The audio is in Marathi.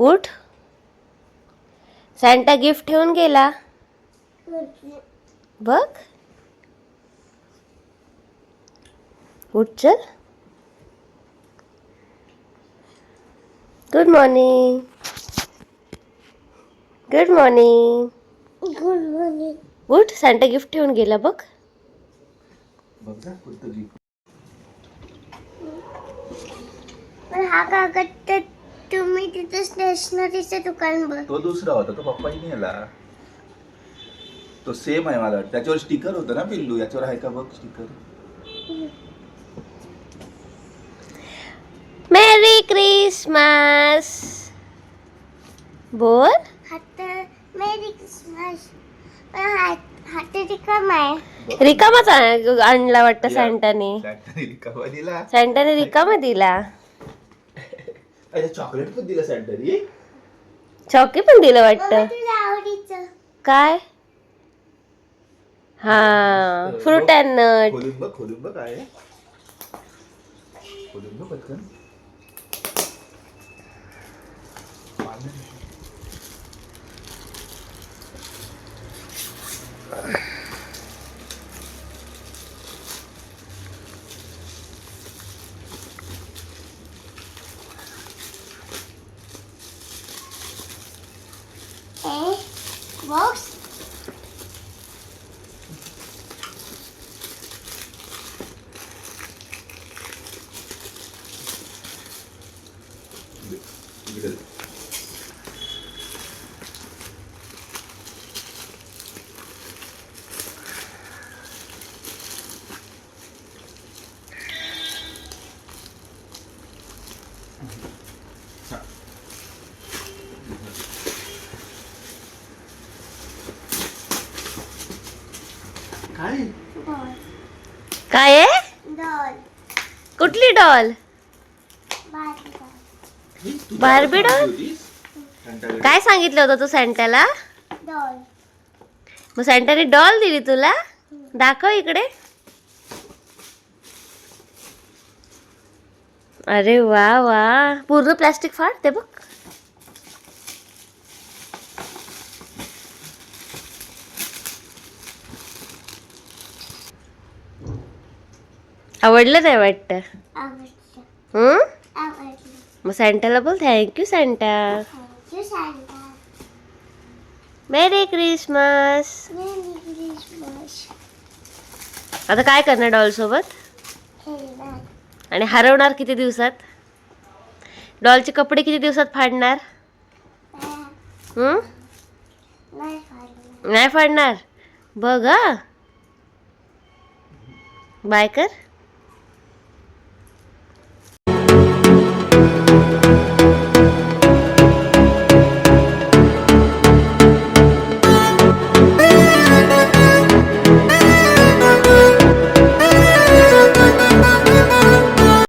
उठ. सॅन्टा गिफ्ट ठेवून गेला. बघ. उठ चल. Good morning good morning good morning उठ. सॅन्टा गिफ्ट ठेवून गेला बघ. हा कागद तुम्ही तिथे स्टेशनरीचं दुकान बघ. तो दुसरा होता तो पप्पाही नेला. तो सेम आहे मला वाटतं. त्याच्यावर स्टिकर होतं ना पिल्लू? याच्यावर आहे का बघ स्टिकर मेरी क्रिसमस बोल. हात मेरी क्रिसमस पण हात हात रिकाम आहे. रिकामाच आणला वाटतं. सॅन्टाने सॅन्टाने रिकामा दिला. सॅन्टाने रिकामा दिला. अरे चॉकलेट पण दिला सॅन्टाने चॉकी पण दिलं वाटतं. तुला आवडीचं. काय? हा फ्रूट अँड नट खोलून बघ खोलून बघ काय आहे. खोलून बघ पटकन. बॉक्स इकडे. काय डॉल काय? आहे? डॉल. कुठली डॉल? Barbie doll. काय. काय सांगितलं होतं तू सॅन्टाला डॉल. मग सॅन्टाने डॉल दिली तुला? दाखव इकडे. अरे वा वा. पूर्ण प्लास्टिक फाड ते बघ. आवडलं नाही वाटतं? हं? मग सॅन्टाला बोल. थँक्यू सॅन्टा मेरी क्रिसमस आता काय करणार डॉल सोबत? आणि हरवणार किती दिवसात? डॉलचे कपडे किती दिवसात फाडणार? नाही. फाडणार. नाही फाडणार? बघ बाय कर.